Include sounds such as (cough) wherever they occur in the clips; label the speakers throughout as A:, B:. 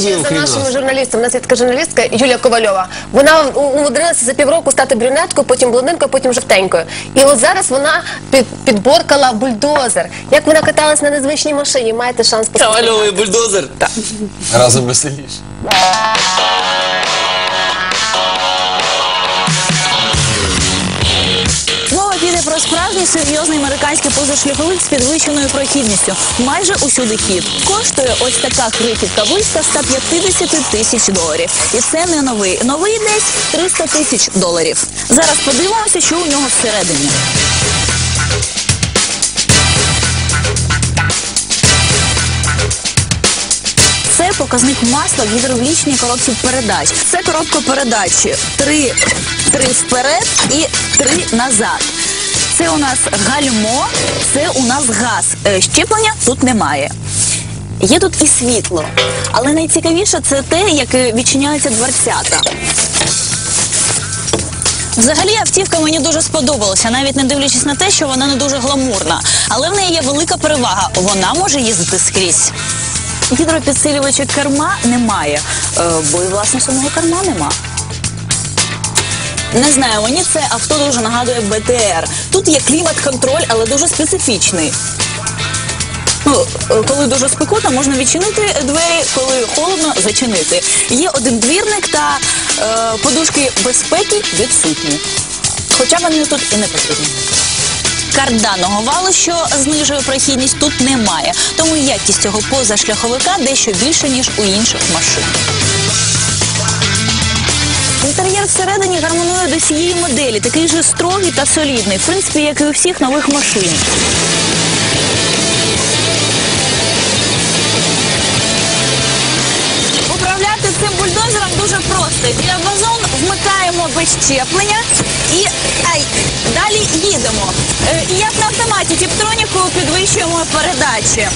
A: за нашими журналістами. У нас є така журналістка Юлія Ковальова. Вона умудрилася за півроку стати брюнеткою, потім блондинкою, потім жовтенькою. І от зараз вона під, підборкала бульдозер. Як вона каталась на незвичній машині, маєте шанс посмотрети.
B: Ковальовий бульдозер. Разом веселіше.
C: Про серйозний американський позашляховик з підвищеною прохідністю. Майже усюди хід. Коштує ось така крихітка близько 150 тисяч доларів. І це не новий. Новий десь 300 тисяч доларів. Зараз подивимося, що у нього всередині. Це показник масла в гідравлічній коробці передач. Це коробка передач. Три, три вперед і три назад. Це у нас гальмо, це у нас газ. Е, Щеплення тут немає. Є тут і світло. Але найцікавіше це те, як е, відчиняються дверцята. Взагалі автівка мені дуже сподобалася, навіть не дивлячись на те, що вона не дуже гламурна. Але в неї є велика перевага. Вона може їздити скрізь. Гідропідсилювача керма немає, е, бо і власне самого керма нема. Не знаю, мені це авто дуже нагадує БТР. Тут є клімат-контроль, але дуже специфічний. Ну, е, коли дуже спекотно, можна відчинити двері, коли холодно зачинити. Є один двірник та е, подушки безпеки відсутні. Хоча вони тут і не потрібні. Карданного валу, що знижує прохідність, тут немає. Тому якість цього позашляховика дещо більше, ніж у інших машин. Інтер'єр всередині гармонує до цієї моделі, такий же строгий та солідний, в принципі, як і у всіх нових машин. Управляти цим бульдозером дуже просто. Діапазон вмикаємо без щеплення і ай, далі їдемо. Е, і як на автоматі, тіптронікою підвищуємо передачі.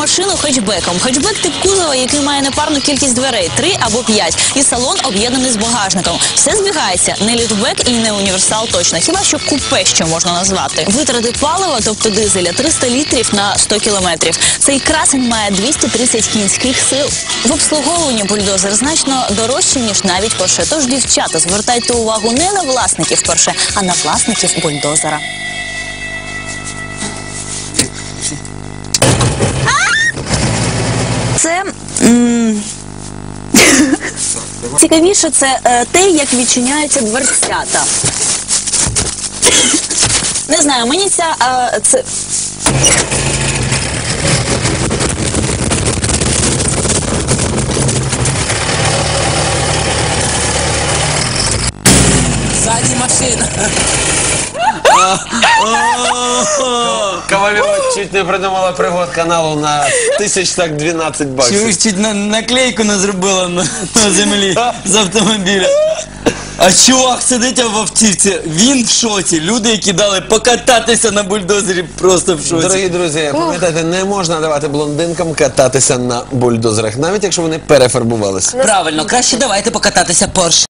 C: Машину хетчбеком. Хетчбек тип кузова, який має непарну кількість дверей, три або п'ять, і салон об'єднаний з багажником. Все збігається. Не літбек і не універсал точно. Хіба що купе що можна назвати. Витрати палива, тобто дизеля, 300 літрів на 100 кілометрів. Цей красень має 230 кінських сил. В обслуговуванні бульдозер значно дорожче, ніж навіть Порше. Тож, дівчата, звертайте увагу не на власників Порше, а на власників бульдозера. (laughs) цікавіше це е, те, як відчиняються дверцята. Не знаю, мені ця е, це.
B: Ковальова чуть не придумала пригод каналу на тисяч так 12 баксів.
D: Чуєш, чуть на, наклейку не зробила на, на землі з автомобіля. А чувак сидить в автівці, він в шоці. Люди, які дали покататися на бульдозері, просто в шоці.
B: Дорогі друзі, пам'ятайте, не можна давати блондинкам кататися на бульдозерах, навіть якщо вони перефарбувалися.
D: Правильно, краще давайте покататися Порш.